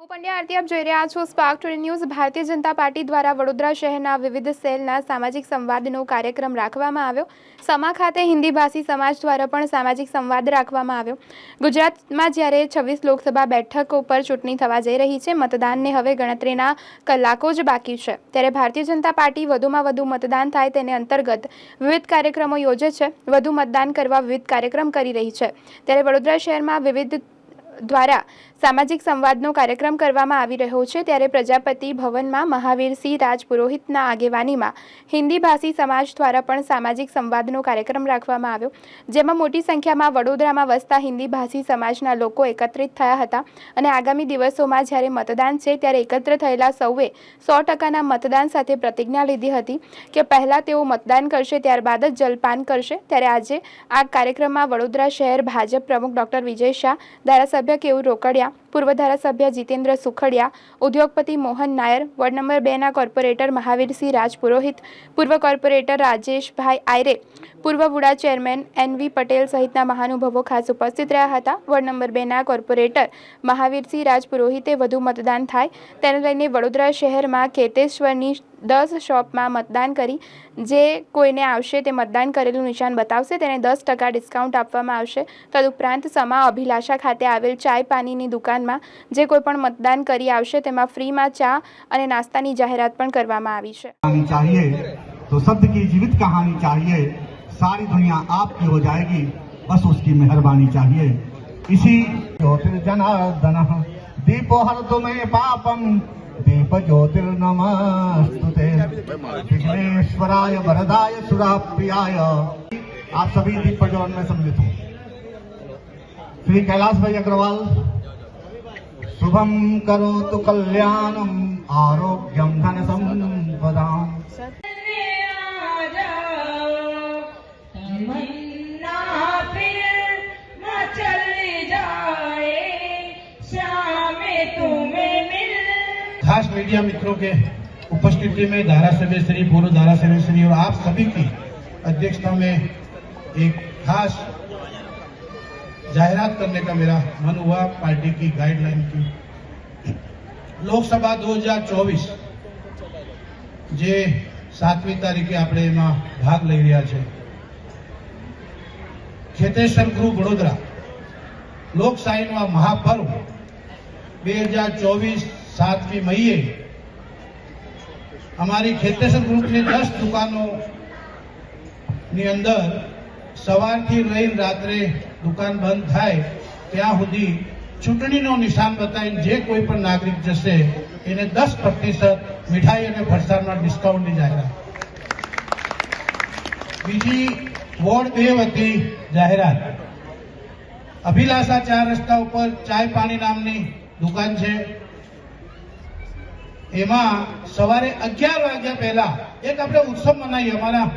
હું પંડ્યા આરતી, આપ જોઈ રહ્યા છો spark today news Bharatiya Janata party દ્વારા વડોદરા શહેરના વિવિધ સેલના સામાજિક સંવાદનો કાર્યક્રમ રાખવામાં આવ્યો. સમા ખાતે હિન્દી ભાષી સમાજ દ્વારા પણ સામાજિક સંવાદ રાખવામાં આવ્યો. ગુજરાતમાં જ્યારે છવ્વીસ લોકસભા બેઠકો પર ચૂંટણી થવા જઈ રહી છે, મતદાનને હવે ગણતરીના કલાકો જ બાકી છે. ત્યારે ભારતીય જનતા પાર્ટી વધુમાં વધુ મતદાન થાય તેને અંતર્ગત વિવિધ કાર્યક્રમો યોજે છે. વધુ મતદાન કરવા વિવિધ કાર્યક્રમ કરી રહી છે. ત્યારે વડોદરા શહેરમાં વિવિધ દ્વારા સામાજિક સંવાદનો કાર્યક્રમ કરવામાં આવી રહ્યો છે, ત્યારે પ્રજાપતિ ભવનમાં મહાવીરસિંહ રાજપુરોહિતના આગેવાનીમાં હિન્દી ભાષી સમાજ દ્વારા પણ સામાજિક સંવાદનો કાર્યક્રમ રાખવામાં આવ્યો. જેમાં મોટી સંખ્યામાં વડોદરામાં વસતા હિન્દી ભાષી સમાજના લોકો એકત્રિત થયા હતા અને આગામી દિવસોમાં જ્યારે મતદાન છે, ત્યારે એકત્ર થયેલા સૌએ સો ટકાના મતદાન સાથે પ્રતિજ્ઞા લીધી હતી કે પહેલાં તેઓ મતદાન કરશે, ત્યારબાદ જ જલપાન કરશે. ત્યારે આજે આ કાર્યક્રમમાં વડોદરા શહેર ભાજપ પ્રમુખ ડોક્ટર વિજય શાહ, ધારાસભ્ય કેવું રોકડિયા? પૂર્વ ધારાસભ્ય જીતેન્દ્ર સુખડિયા, ઉદ્યોગપતિ મોહન નાયર, વોર્ડ નંબર બેના કોર્પોરેટર મહાવીરસિંહ રાજપુરોહિત, પૂર્વ કોર્પોરેટર રાજેશભાઈ આયરે પૂર્વ વુડા ચેરમેન એનવી પટેલ સહિતના મહાનુભવો ખાસ ઉપસ્થિત રહ્યા હતા. વોર્ડ નંબર બેના કોર્પોરેટર મહાવીરસિંહ રાજપુરોહિતે વધુ મતદાન થાય તેને લઈને વડોદરા શહેરમાં કેતેશ્વરની દસ શોપમાં મતદાન કરી જે કોઈને આવશે તે મતદાન કરેલું નિશાન બતાવશે. તેને દસ ટકા ડિસ્કાઉન્ટ આપવામાં આવશે. તદુપરાંત સમા અભિલાષા ખાતે આવેલ ચાય પાણીની દુકાનમાં જે કોઈ પણ મતદાન કરી આવશે તેમાં ફ્રીમાં ચા અને નાસ્તાની જાહેરાત પણ કરવામાં આવી છે. તો શબ્દ કી જીવિત કહાની ચાહીએ सारी दुनिया आपकी हो जाएगी, बस उसकी मेहरबानी चाहिए। इसी ज्योतिर्जनार्दन दीपो हर तुम्हें पापम दीप ज्योतिर्नमस्तुते विघ्नेश्वराय वरदाय सुराप्रियाय। आप सभी दीप प्रज्वलन में सम्मिलित हो। श्री कैलाश भाई अग्रवाल शुभम करो तो कल्याणम आरोग्यम धन संपदाम मीडिया मित्रों के उपस्थिति में धारासभ्य श्री पूर्व धारासभ्य श्री और आप सभी की अध्यक्षता में एक खास जाहिरात करने का मेरा मन हुआ पार्टी की गाइडलाइन की લોકસભા 2024 જે સાતમી તારીખે આપણે એમાં ભાગ લઈ રહ્યા છે ખેતેશ્વર ગ્રુપ વડોદરા લોકશાહીનું આ મહાપર્વ બે હજાર ચોવીસ સાતમી મઈએ અમારી ખેતેશ્વર ગ્રુપની દસ દુકાનો ની અંદર સવારથી લઈને રાત્રે દુકાન બંધ થાય ત્યાં સુધી ચૂંટણીનો નિશાન બતાવીને જે કોઈ પણ નાગરિક જશે, એને દસ પ્રતિશત મીઠાઈ અને ફરસાણમાં ડિસ્કાઉન્ટની જાહેરાત. બીજી વોર્ડ બે વતી જાહેરાત. અભિલાષા ચાર રસ્તા ઉપર ચાય પાણી નામની દુકાન છે. એમાં સવારે અગિયાર વાગ્યા પહેલા એક આપણે ઉત્સવ મનાવીએ અમારા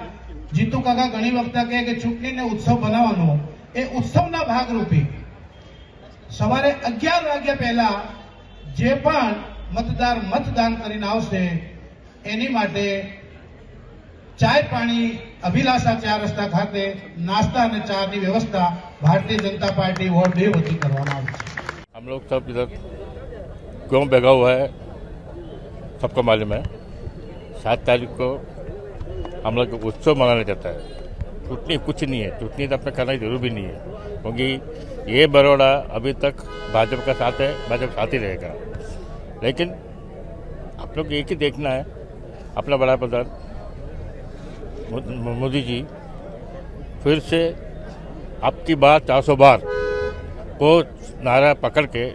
જીતુ કાકા ઘણી વખત કહે કે ચૂંટણીને ઉત્સવ બનાવવાનો એ ઉત્સવના ભાગરૂપે સવારે અગિયાર વાગ્યા પહેલા જે પણ મતદાર મતદાન કરીને આવશે એની માટે ચાય પાણી અભિલાષા ચાર રસ્તા ખાતે નાસ્તા અને ચાની વ્યવસ્થા ભારતીય જનતા પાર્ટી વોર્ડ બે વતી કરવામાં આવી છે हम लोग सब इधर क्यों बेगा हुआ है सबको मालूम है, सात तारीख को हम लोग उत्सव मनाना चाहता है। टूटनी कुछ नहीं है, टूटनी तो अपने करना ज़रूर भी नहीं है, क्योंकि ये बड़ौदा अभी तक भाजपा का साथ है, भाजपा साथ ही रहेगा। लेकिन आप लोग एक ही देखना है, अपना बड़ा प्रधान मोदी जी, फिर से आपकी बात चार सौ बार को नारा पकड़ के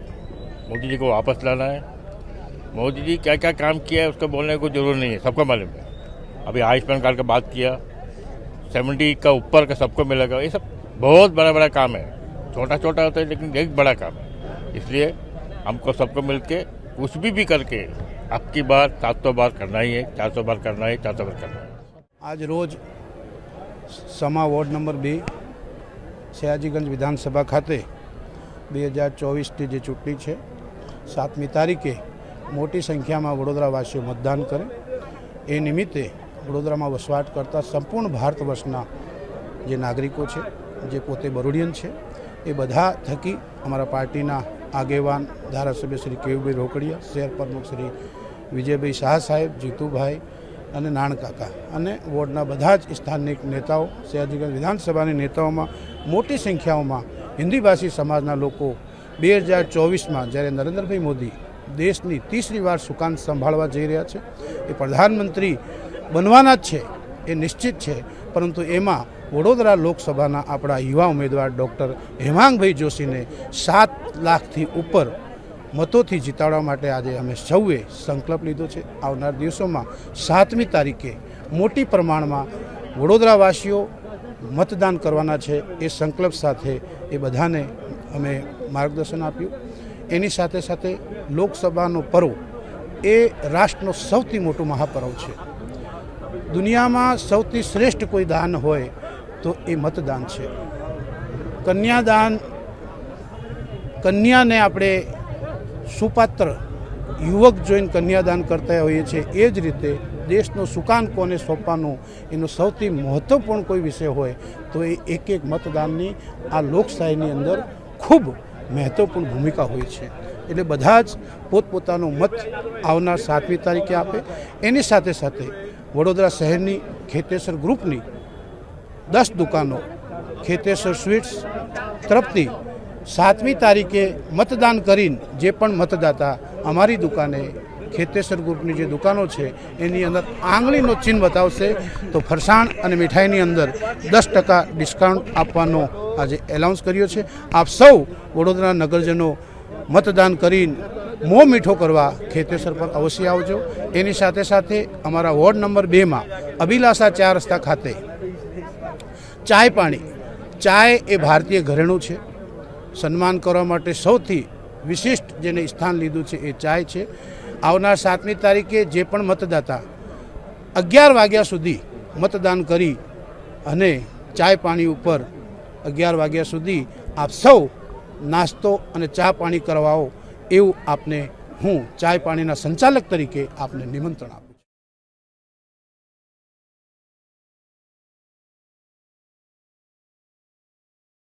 मोदी जी को वापस लाना है। मोदी जी क्या क्या काम किया है उसको बोलने को जरूर नहीं है सबको मालूम है अभी आयुष्मान कार्ड का बात किया सेवेंटी का ऊपर का सबको मिलेगा ये सब बहुत बड़ा बड़ा काम है छोटा छोटा होता है लेकिन एक बड़ा काम है इसलिए हमको सबको मिलके कुछ भी भी करके आपकी बार सात सौ बार करना ही है चार सौ बार करना है चार सौ बार करना है આજ રોજ સમા વોર્ડ નંબર બે સયાજીગંજ વિધાનસભા ખાતે બે હજાર ચોવીસની જે ચૂંટણી છે સાતમી તારીખે મોટી સંખ્યામાં વડોદરાવાસીઓ મતદાન કરે. એ નિમિત્તે વડોદરામાં વસવાટ કરતા સંપૂર્ણ ભારત વર્ષના જે નાગરિકો છે, જે પોતે બરોડિયન છે, એ બધા થકી અમારા પાર્ટીના આગેવાન ધારાસભ્ય શ્રી કેવુભાઈ રોકડિયા, શહેર પ્રમુખ શ્રી વિજયભાઈ શાહ સાહેબ, જીતુભાઈ અને નાણકાકા અને વોર્ડના બધા જ સ્થાનિક નેતાઓ શહેર વિધાનસભાની નેતાઓમાં મોટી સંખ્યાઓમાં હિન્દીભાષી સમાજના લોકો બે હજાર ચોવીસમાં જ્યારે નરેન્દ્રભાઈ મોદી દેશની ત્રીસરી વાર સુકાન સંભાળવા જઈ રહ્યા છે. એ પ્રધાનમંત્રી બનવાના જ છે, એ નિશ્ચિત છે. પરંતુ એમાં વડોદરા લોકસભાના આપણા યુવા ઉમેદવાર ડૉક્ટર હેમાંગભાઈ જોશીને સાત લાખથી ઉપર મતોથી જીતાડવા માટે આજે અમે સૌએ સંકલ્પ લીધો છે. આવનાર દિવસોમાં સાતમી તારીખે મોટી પ્રમાણમાં વડોદરાવાસીઓ મતદાન કરવાના છે. એ સંકલ્પ સાથે એ બધાને અમે માર્ગદર્શન આપ્યું. એની સાથે સાથે લોકસભાનો પર્વ એ રાષ્ટ્રનો સૌથી મોટું મહાપર્વ છે. દુનિયામાં સૌથી શ્રેષ્ઠ કોઈ દાન હોય તો એ મતદાન છે. કન્યાદાન, કન્યાને આપણે સુપાત્ર યુવક જોઈને કન્યાદાન કરતા હોઈએ છીએ, એ જ રીતે દેશનું સુકાન કોને સોંપવાનો એનો સૌથી મહત્ત્વપૂર્ણ કોઈ વિષય હોય તો એ એક એક મતદાનની આ લોકશાહીની અંદર ખૂબ મહત્ત્વપૂર્ણ ભૂમિકા હોય છે. એટલે બધા જ પોતપોતાનો મત આવનાર સાતમી તારીખે આપે. એની સાથે સાથે વડોદરા શહેરની ખેતેસર ગ્રુપની દસ દુકાનો ખેતેસર સ્વીટ્સ તરફથી સાતમી તારીખે મતદાન કરીને જે પણ મતદાતા અમારી દુકાને ખેતેસર ગ્રુપની જે દુકાનો છે, એની અંદર આંગળીનો ચિહ્ન બતાવશે, તો ફરસાણ અને મીઠાઈની અંદર દસ ટકા ડિસ્કાઉન્ટ આપવાનો આજે એલાઉન્સ કર્યો છે. આપ સૌ વડોદરા નગરજનો મતદાન કરીને મોં મીઠો કરવા ખેતેસર પર અવશ્ય આવજો. એની સાથે સાથે અમારા વોર્ડ નંબર બેમાં અભિલાષા ચાર રસ્તા ખાતે ચાય પાણી, ચાય એ ભારતીય ઘરેણું છે. સન્માન કરવા માટે સૌથી વિશિષ્ટ જેને સ્થાન લીધું છે એ ચાય છે. આવનાર સાતમી તારીખે જે પણ મતદાતા અગિયાર વાગ્યા સુધી મતદાન કરી અને ચાય પાણી ઉપર અગિયાર વાગ્યા સુધી આપ સૌ નાસ્તો અને ચા પાણી કરવાઓ એવું આપને હું ચાય પાણીના સંચાલક તરીકે આપને નિમંત્રણ આપું